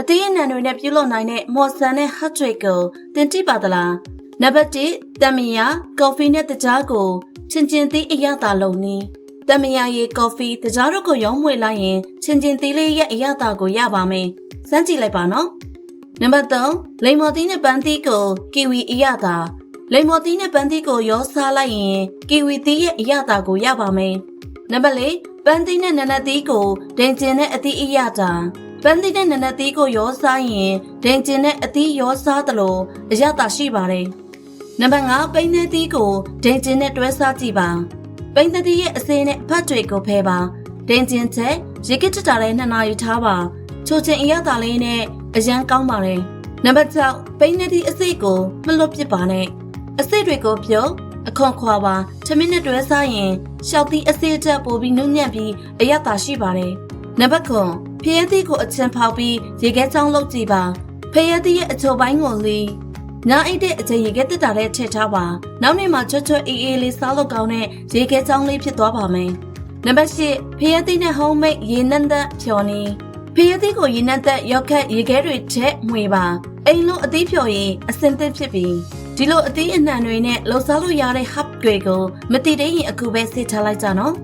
အသေးအနံတွေနဲ့ပြုလုပ်နိုင်တဲ့မော်ဆန်နဲ့ဟတ်တွေကိုတင်တိပါသလားနံပါတ်1တမင်ယာကော်ဖီနဲ့တကြားကိုချင်းချင်းသီးအရသာလုံးနီးတမင်ယာရေကော်ဖီတကြားတို့ကိုရောင်းမွေလိုက်ရင်ချင်းချင်းသီးလေးရဲ့အရသာကိုရပါမယ်စမ်းကြည့်လိုက်ပါနော်နံပါတ်3လိမ္မော်သီးနဲ့ပန်းသီးကိုကီဝီအရသာလိမ္မော်သီးနဲ့ပန်းသီးကိုရောစားလိုက်ရင်ကီဝီသီးရဲ့အရသာကိုရပါမယ်နံပါတ်4ပန်းသီးနဲ့နနတ်သီးကိုဒိန်ကျင်နဲ့အသီးအရသာ ပန်းသီးနဲ့နနတ်သီးကိုရောစားရင်ဒိန်ကျင်နဲ့အသီးရောစားသလိုအရသာရှိပါတယ်နံပါတ်5ပိန်းသေးသီးကိုဒိန်ကျင်နဲ့တွဲစားကြည့်ပါပိန်းသီးရဲ့အစင်းနဲ့ဖတ်တွေကိုဖဲပါဒိန်ကျင်ချက်ရေကစ်တတာလေးနှစ်နာရီထားပါချိုချင်အရသာလေးနဲ့အရန်ကောင်းပါတယ်နံပါတ်6ပိန်းသီးအစိတ်ကိုမလွတ်ပစ်ပါနဲ့အစိတ်တွေကိုပြုတ်အခွန်ခွာပါထမင်းနဲ့တွဲစားရင်ရှောက်သီးအစိတ်တက်ပိုပြီးနုညံ့ပြီးအရသာရှိပါတယ်နံပါတ်9 ဖျဲသီးကိုအချင်ဖောက်ပြီးရေခဲချောင်းလုပ်ကြည့်ပါဖျဲသီးရဲ့အချိုပိုင်းကိုလီးနားအိတ်တဲ့အချိန်ရေခဲတက်တာနဲ့ထည့်ထားပါနောက်နေ့မှာချွတ်ချွတ်အေးအေးလေးစားလို့ကောင်းတဲ့ရေခဲချောင်းလေးဖြစ်သွားပါမယ်နံပါတ်10ဖျဲသီးနဲ့ homemade ရေနံသက်ဖြော်နီးဖျဲသီးကိုရေနံသက်ရောက်ခက်ရေခဲတွေထည့်မှွေပါအိမ်လုံးအသီးဖြော်ရင်အစင်သစ်ဖြစ်ပြီးဒီလိုအသီးအနှံတွေနဲ့လှုပ်ရှားလို့ရတဲ့ hub တွေကိုမတည်သေးရင်အခုပဲဆေးချလိုက်ကြနော်